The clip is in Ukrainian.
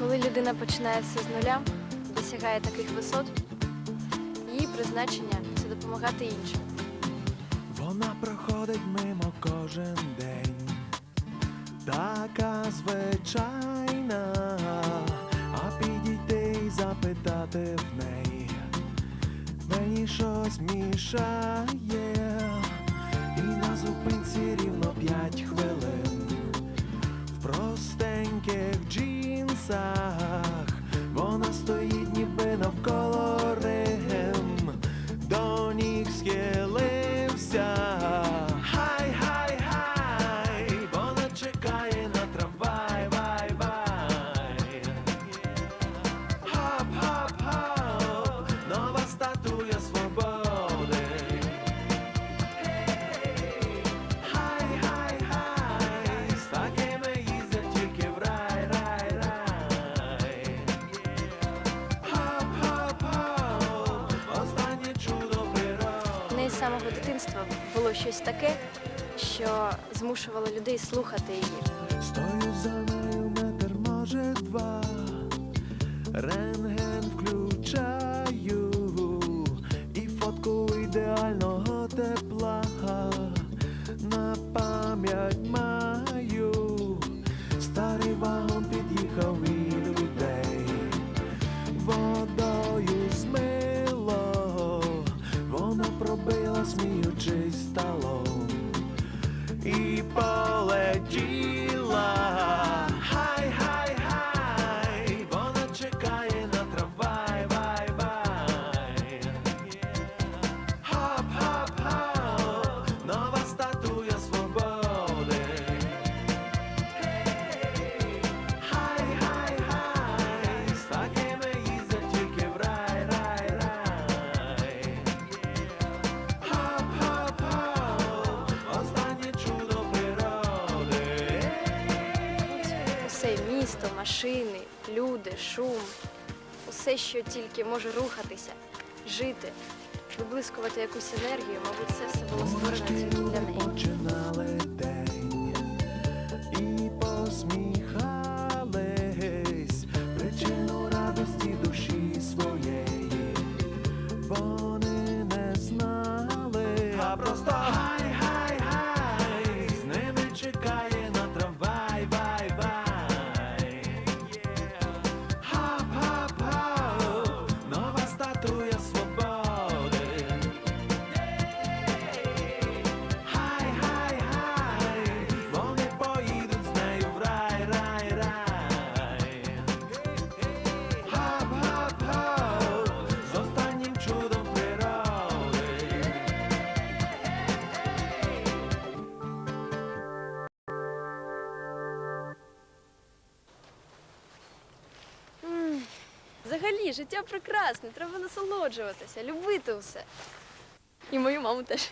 Коли людина починає все з нуля, досягає таких висот, її призначення це допомагати іншим. Вона проходить мимо кожен день, така звичайна, а підійти й запитати в неї, мені щось мішає, і на зупинці рівно п'ять хвилин джинсах, вона стоїть ніби навколо самого дитинства було щось таке, що змушувало людей слухати її. Стою за нею метр, може два. Рентген включаю і фотку ідеального тепла на пам'ять і полетіла. Місто, машини, люди, шум, усе, що тільки може рухатися, жити, виблискувати якусь енергію, мабуть, це все було створено тільки для неї. Починали день і посміхались причину радості душі своєї. Вони не знали, а просто Взагалі, життя прекрасне, треба насолоджуватися, любити все. І мою маму теж.